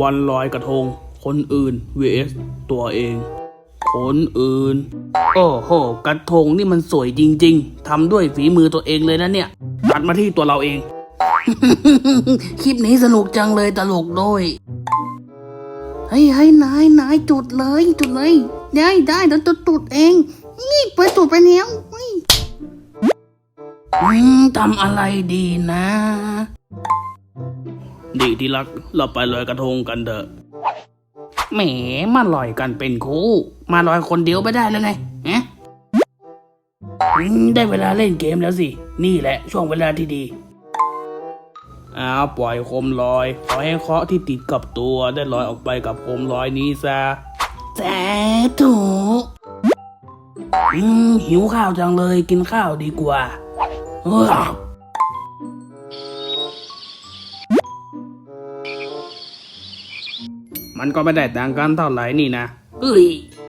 วันลอยกระทง คนอื่น vs ตัวเอง คนอื่น โอ้โห กระทงนี่มันสวยจริง ๆทำด้วยฝีมือตัวเองเลยนะเนี่ยตัดมาที่ตัวเราเอง คลิปนี้สนุกจังเลยตลกด้วยเฮ้ยเฮ้ยนายนายจุดเลยจุดเลย ได้ได้เดี๋ยวจะจุดเอง นี่เปิดจุดไปแล้วเฮ้ยอืมทำอะไรดีนะ ดีที่รัก เราไปลอยกระทงกันเถอะ แหมมาลอยกันเป็นคู่ มาลอยคนเดียวไม่ได้แล้วไงฮะได้เวลาเล่นเกมแล้วสิ นี่แหละช่วงเวลาที่ดี อ้าวปล่อยโคมลอย ขอให้เคราะห์ที่ติดกับตัวได้ลอยออกไปกับโคมลอยนี้ซะแจ๊ถูอืมหิวข้าวจังเลยกินข้าวดีกว่า มันก็ไม่ได้ต่างกันเท่าไหร่นี่นะเฮ้ย